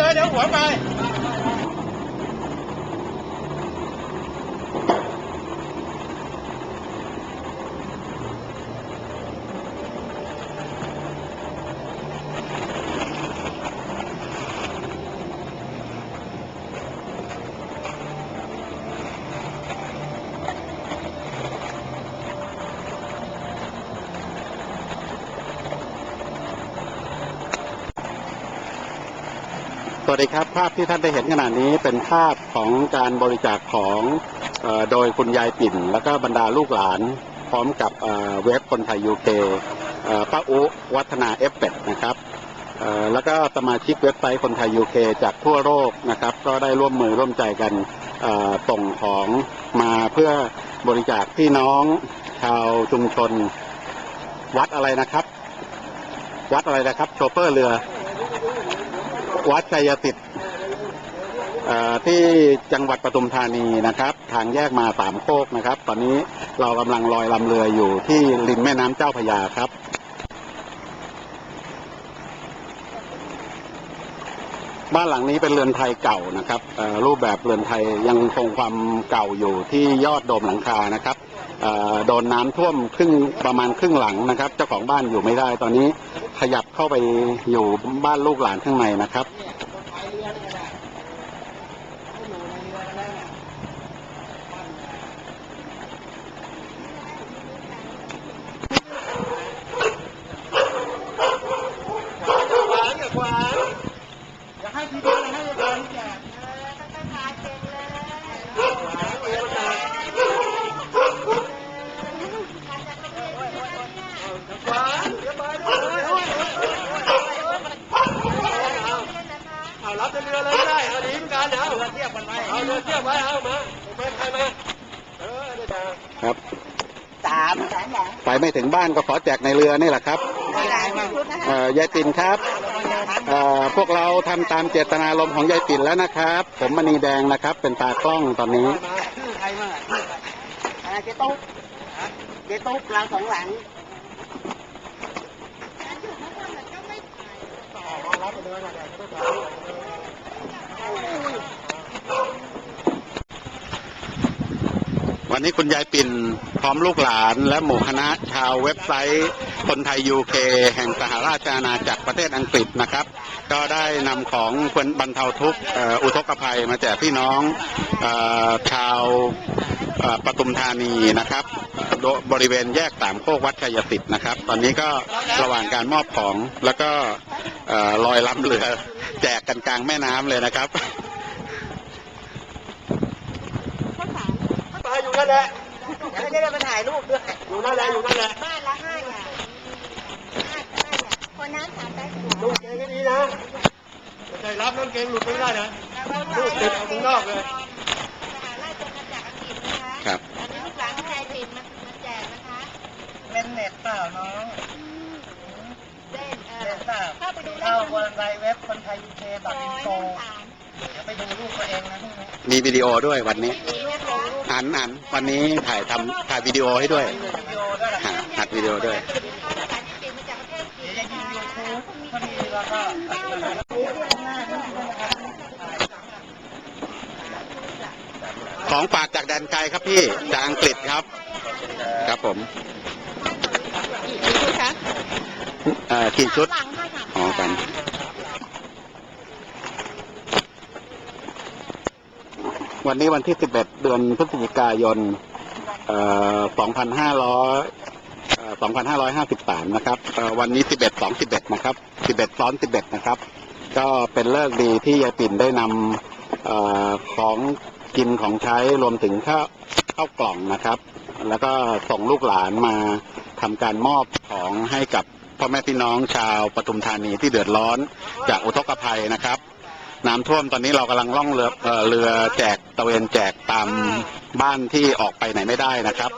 来ล้ว สวัสดีครับ ภาพที่ท่านได้เห็นขณะนี้เป็นภาพของการบริจาคของโดยคุณยายปิ่น แล้วก็บรรดาลูกหลาน พร้อมกับเว็บคนไทยยูเคป้าอุวัฒนาเอฟเฟกนะครับแล้วก็สมาชิกเว็บไซต์คนไทยยูเคจากทั่วโลกนะครับ ก็ได้ร่วมมือร่วมใจกันส่งของมาเพื่อบริจาคพี่น้องชาวชุมชน วัดอะไรนะครับ วัดอะไรนะครับ โชเฟอร์เรือ วัดชัยติดที่จังหวัดปทุมธานีนะครับ ทางแยกมาสามโคกนะครับ ตอนนี้เรากำลังลอยลำเรืออยู่ที่ริมแม่น้ำเจ้าพยาครับบ้านหลังนี้เป็นเรือนไทยเก่านะครับรูปแบบเรือนไทยยังคงความเก่าอยู่ที่ยอดโดมหลังคานะครับโดนน้ำท่วมครึ่งประมาณครึ่งหลังนะครับ เจ้าของบ้านอยู่ไม่ได้ตอนนี้ ขยับเข้าไปอยู่บ้านลูกหลานข้างในนะครับขวางอย่าขวางอย่าให้ทีเดียวนะให้เดินแจกขวางเดี๋ยวไปด้วยเอารับเรือเลยก็ได้เอาดีเหมือนกันเอาเรือเทียบกันไว้เอาเรือเทียบไว้เอามาเป็นใครมาเออเดี๋ยวจะ ครับ สามแสนแหละไปไม่ถึงบ้านก็ขอแจกในเรือนี่แหละครับไม่ได้ไม่ชุดนะเอ่อยายปิ่นครับเอ่อพวกเราทำตามเจตนารมณ์ของยายปิ่นแล้วนะครับ ผมมณีแดงนะครับ เป็นตากล้องตอนนี้มาชื่อใครมาชื่อใครอะไรเจ๊ตุ๊กเจ๊ตุ๊กเราสองหลังต่อมารับไปเลยนะเดี๋ยวจะต้องจ่าย วันนี้คุณยายปิ่นพร้อมลูกหลานและหมู่คณะชาวเว็บไซต์ คนไทยยูเคแห่งสหราชอาณาจักรประเทศอังกฤษนะครับ ก็ได้นำของเพื่อนบรรเทาทุกข์อุทกภัยมาแจกพี่น้องอชาวปทุมธานีนะครับบริเวณแยกสามโคกวัดชัยสิทธิ์นะครับ ตอนนี้ก็ระหว่างการมอบของแล้วก็ลอยลำเรือ แจกกันกลางแม่น้ำเลยนะครับ ไปอยู่นั่น แหละเดี๋ยวจะได้มาถ่ายรูปด้วยอยู่นั่นแหละอยู่นั่นแหละบ้านละห้าอย่างห้าห้าอย่างคนน้ำสามแป๊บดูเกงให้ดีนะไม่ใช่รับน้ำเกงหลุดไม่ได้นะลูกติดเอาข้างนอกเลยราชอาณาจักรอังกฤษนะคะครับอันนี้ลูกหลานชายติดมามาแจกนะคะเป็นเน็ตเปล่าน้องเล่นเออเข้าไปดูได้เข้าทางบนไลน์เว็บคนไทยยูเคดซอทออินยโฟสามเดี๋ยว ไปดูรูปตัวเองนะพวกนี้มีวิดีโอด้วยวันนี้มีรูปลงรูปอันอันวันนี้ถ่ายทำถ่ายวิดีโอให้ด้วยมีวิดีโอด้วยแหละฮะอัดวิดีโอด้วยเข้าสถานที่ติดมาจากประเทศจีเดี๋ยนวจะนะยิงคะยูทูบพอดีแล้วก็อัดกันเลยของฝากจากแดนไกลครับพี่ จากอังกฤษครับ ครับผมดูค่ะเอ่อกี่ชุดหลังค่ะค่ะอ๋อกัน วันนี้วันที่ 11 เดือนพฤศจิกายน2500 2,553 นะครับ วันนี้ 11 2 11 นะครับ 11 ซ้อน 11 นะครับ ก็เป็นเลิกดีที่ยายปิ่นได้นำอของกินของใช้รวมถึงข้าวข้าวกล่องนะครับ แล้วก็ส่งลูกหลานมาทำการมอบของให้กับพ่อแม่พี่น้องชาวปทุมธานีที่เดือดร้อนจากอุทกภัยนะครับ น้ำท่วมตอนนี้เรากำลังล่องเรือเอ่อเรือแจกตะเวนแจกตามบ้านที่ออกไปไหนไม่ได้นะครับ